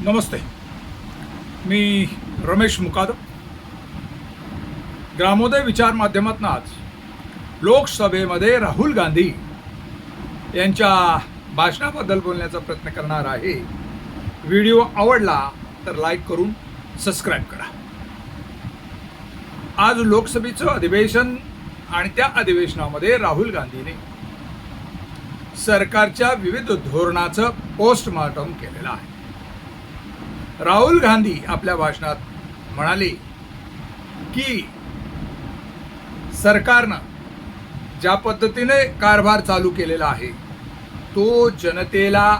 नमस्ते. मी रमेश मुकादम ग्रामोदय विचार माध्यमातून आज लोकसभेमध्ये राहुल गांधी यांच्या भाषणाबद्दल बोलण्याचा प्रयत्न करणार आहे. व्हिडिओ आवडला तर लाईक करून सबस्क्राईब करा. आज लोकसभेचं अधिवेशन आणि त्या अधिवेशनामध्ये राहुल गांधीने सरकारच्या विविध धोरणाचं पोस्टमॉर्टम केलेलं आहे. राहुल गांधी आपल्या भाषणात म्हणाले की सरकारनं ज्या पद्धतीने कारभार चालू केलेला आहे तो जनतेला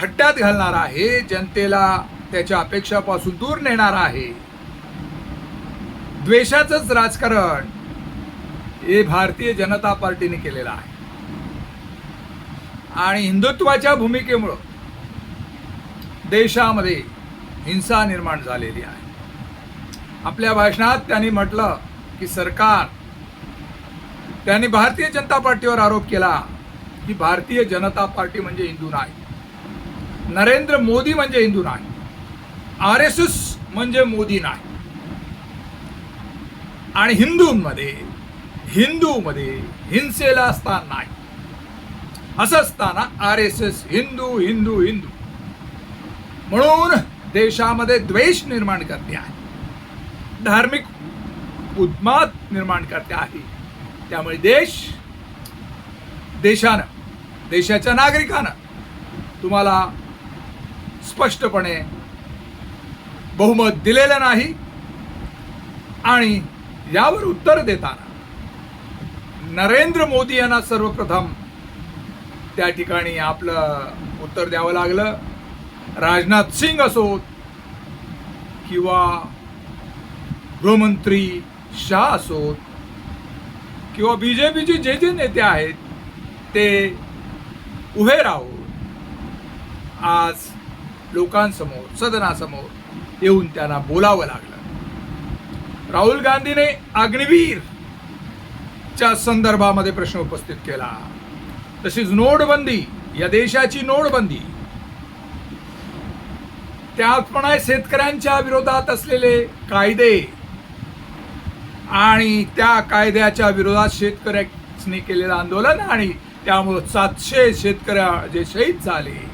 खड्ड्यात घालणार आहे जनतेला त्याच्या अपेक्षापासून दूर नेणार आहे. द्वेषाचंच राजकारण हे भारतीय जनता पार्टीने केलेलं आहे. आणि हिंदुत्वाच्या भूमिकेमुळं देशामध्ये हिंसा निर्माण झालेली आहे. आपल्या भाषणात त्यांनी म्हटलं की सरकार त्यांनी भारतीय जनता पार्टीवर आरोप केला की भारतीय जनता पार्टी म्हणजे हिंदू नाही. नरेंद्र मोदी म्हणजे हिंदू नाही. आर एस एस म्हणजे मोदी नाही. आणि हिंदूंमध्ये हिंदूमध्ये हिंसेला स्थान नाही. असं असताना आर एस एस हिंदू हिंदू हिंदू. म्हणून देशामध्ये द्वेष निर्माण करते आहे. धार्मिक उद्माद निर्माण करते आहे. त्यामुळे देश देशानं देशाच्या नागरिकानं तुम्हाला स्पष्टपणे बहुमत दिलेलं नाही आणि यावर उत्तर देताना नरेंद्र मोदी यांना सर्वप्रथम त्या ठिकाणी आपलं उत्तर द्यावं लागलं. राजनाथ सिंग असोत किंवा गृहमंत्री शाह असोत किंवा बी जे पीचे जे जे नेते आहेत ते उभे राहून आज लोकांसमोर सदनासमोर येऊन त्यांना बोलावं लागलं. राहुल गांधीने अग्निवीर च्या संदर्भामध्ये प्रश्न उपस्थित केला. तशीच नोटबंदी या देशाची नोटबंदी त्याचप्रमाणे शेतकऱ्यांच्या विरोधात असलेले कायदे. आणि त्या कायद्याच्या विरोधात शेतकऱ्यांनी केलेलं आंदोलन आणि त्यामुळं सातशे शेतकऱ्या जे शहीद झाले.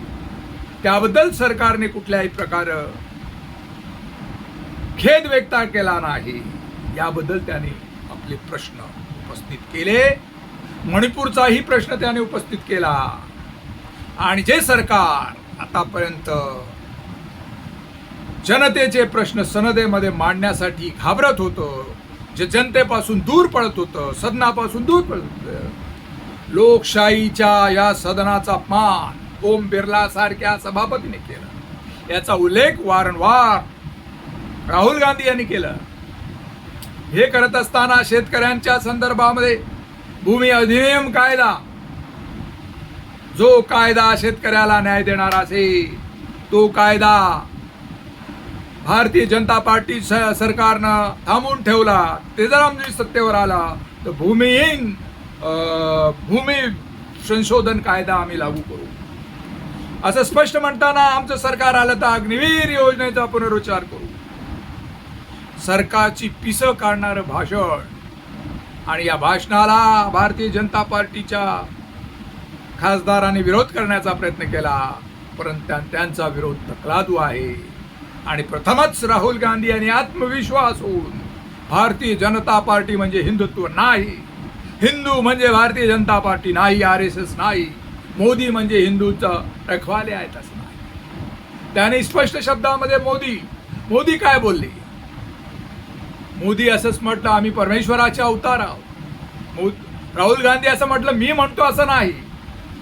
त्याबद्दल सरकारने कुठल्याही प्रकार खेद व्यक्त केला नाही. याबद्दल त्यांनी आपले प्रश्न उपस्थित केले. मणिपूरचाही प्रश्न त्याने उपस्थित केला. आणि जे सरकार आतापर्यंत जनतेचे प्रश्न सनदेमध्ये मांडण्यासाठी घाबरत होतं. जे जनतेपासून दूर पडत होतं सदनापासून दूर पडत होतं. लोकशाहीच्या या सदनाचा मान ओम बिर्ला सारख्या सभापतीने केला. याचा उल्लेख वारंवार राहुल गांधी यांनी केलं. हे करत असताना शेतकऱ्यांच्या संदर्भामध्ये भूमी अधिनियम कायदा जो कायदा शेतकऱ्याला न्याय देणार असेल तो कायदा भारतीय जनता पार्टी स- सरकारनं थांबून ठेवला. ते जर आमची सत्तेवर आला तर भूमिहीन भूमी संशोधन कायदा आम्ही लागू करू. असं स्पष्ट म्हणताना आमचं सरकार आलं तर अग्निवीर योजनेचा पुनरुच्चार करू. सरकारची पिसं काढणारं भाषण. आणि या भाषणाला भारतीय जनता पार्टीच्या खासदारांनी विरोध करण्याचा प्रयत्न केला परंतु त्यांचा विरोध तकलादू आहे. आणि प्रथमच राहुल गांधी यांनी आत्मविश्वास होऊन भारतीय जनता पार्टी म्हणजे हिंदुत्व नाही. हिंदू म्हणजे भारतीय जनता पार्टी नाही आर एस एस नाही. मोदी म्हणजे हिंदूचं रखवाले आहेत असं नाही. त्याने स्पष्ट शब्दामध्ये मोदी मोदी काय बोलले? मोदी असंच म्हटलं आम्ही परमेश्वराचे अवतार आहोत. मो राहुल गांधी असं म्हटलं मी म्हणतो असं नाही.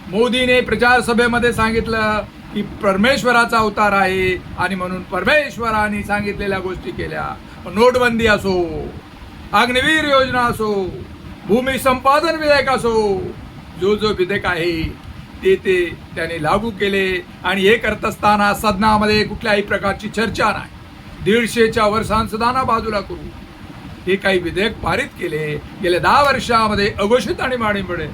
मोदीने प्रचारसभेमध्ये सांगितलं की परमेश्वराचा अवतार आहे आणि म्हणून परमेश्वराने सांगितलेल्या गोष्टी केल्या. नोटबंदी असो अग्निवीर योजना असो भूमी संपादन विधेयक असो जो जो विधेयक आहे ते ते त्याने लागू केले आणि हे करत असताना सदनामध्ये कुठल्याही प्रकारची चर्चा नाही. दीडशेच्या वर सांसदांना बाजूला करू. हे काही विधेयक पारित केले. गेल्या दहा वर्षामध्ये अघोषित आणि माणीमुळे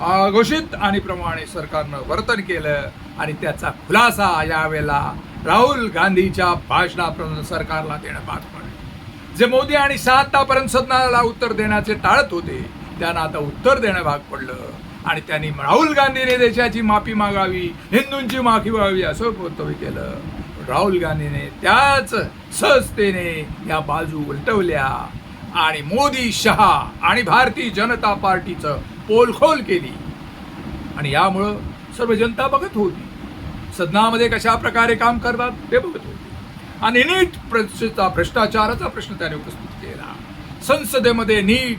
अघोषित आणि प्रमाणे सरकारनं वर्तन केलं. आणि त्याचा खुलासा यावेळेला राहुल गांधीच्या भाषणापर्यंत सरकारला देणं भाग पडलं. जे मोदी आणि शहा आतापर्यंत सदनाला उत्तर देण्याचे टाळत होते त्यांना आता उत्तर देणं भाग पडलं. आणि त्यांनी राहुल गांधीने देशाची माफी मागावी हिंदूंची माफी मागावी असं वक्तव्य केलं. राहुल गांधीने त्याच सहजतेने या बाजू उलटवल्या आणि मोदी शहा आणि भारतीय जनता पार्टीचं पोलखोल केली. आणि यामुळं सर्व जनता बघत होती. सदनामध्ये कशा प्रकारे काम करतात ते बघत. होते आणि नीट प्रश्नाचा भ्रष्टाचाराचा प्रश्न त्याने उपस्थित केला. संसदेमध्ये नीट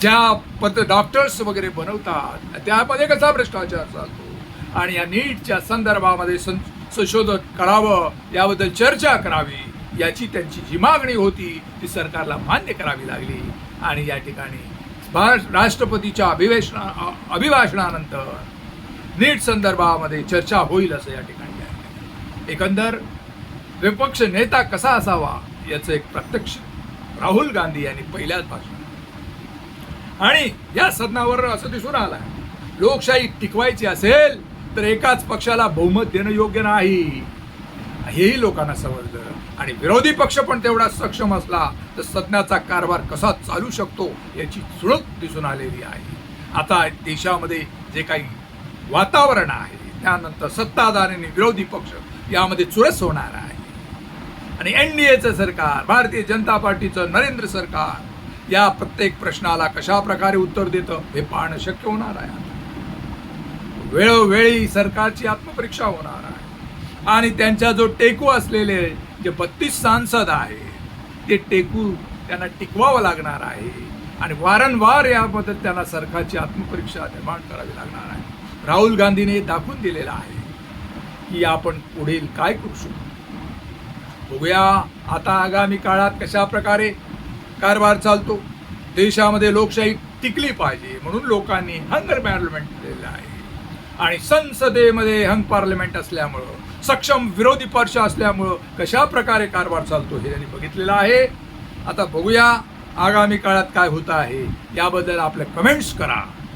ज्या पद डॉक्टर्स वगैरे बनवतात त्यामध्ये कसा भ्रष्टाचार चालतो? आणि या नीटच्या संदर्भामध्ये सं संशोधन करावं याबद्दल चर्चा करावी याची त्यांची जी मागणी होती ती सरकारला मान्य करावी लागली. आणि या ठिकाणी राष्ट्रपतीच्या अभिवेशना अभिभाषणानंतर नीट संदर्भामध्ये चर्चा होईल असं या ठिकाणी आहे. एकंदर विपक्ष नेता कसा असावा याचं एक प्रत्यक्ष राहुल गांधी यांनी पहिल्याच भाषण आणि या सदनावर असं दिसून आलं लोकशाही टिकवायची असेल तर एकाच पक्षाला बहुमत देणं योग्य नाही. हेही लोकांना समजलं. आणि विरोधी पक्ष पण तेवढा सक्षम असला तर सदनाचा कारभार कसा चालू शकतो याची चुळक दिसून आलेली आहे. आता देशामध्ये जे काही वातावरण आहे. त्यानंतर सत्ताधारी आणि विरोधी पक्ष यामध्ये चुरस होणार आहे. आणि एन डी एचं सरकार भारतीय जनता पार्टीचं नरेंद्र सरकार या प्रत्येक प्रश्नाला कशा प्रकारे उत्तर देतं हे पाहणं शक्य होणार आहे वेळोवेळी सरकारची आत्मपरीक्षा होणार आहे. आणि त्यांच्या जो टेकू असलेले जे बत्तीस सांसद आहे ते टेकू त्यांना टिकवावं लागणार आहे. आणि वारंवार याबद्दल त्यांना सरकारची आत्मपरीक्षा निर्माण करावी लागणार आहे. राहुल गांधीने दाखवून दिलेलं आहे की आपण पुढील काय करू शकतो. बघूया आता आगामी काळात कशा प्रकारे कारभार चालतो. देशामध्ये लोकशाही टिकली पाहिजे म्हणून लोकांनी हंगर पार्लमेंट दिलेलं आहे. आणि संसदेमध्ये हंग पार्लमेंट असल्यामुळं सक्षम विरोधी पक्ष असल्यामुळं कशा प्रकारे कारभार चालतो हे त्यांनी बघितलेलं आहे. आता बघूया आगामी काळात काय होतं आहे. याबद्दल आपले कमेंट्स करा.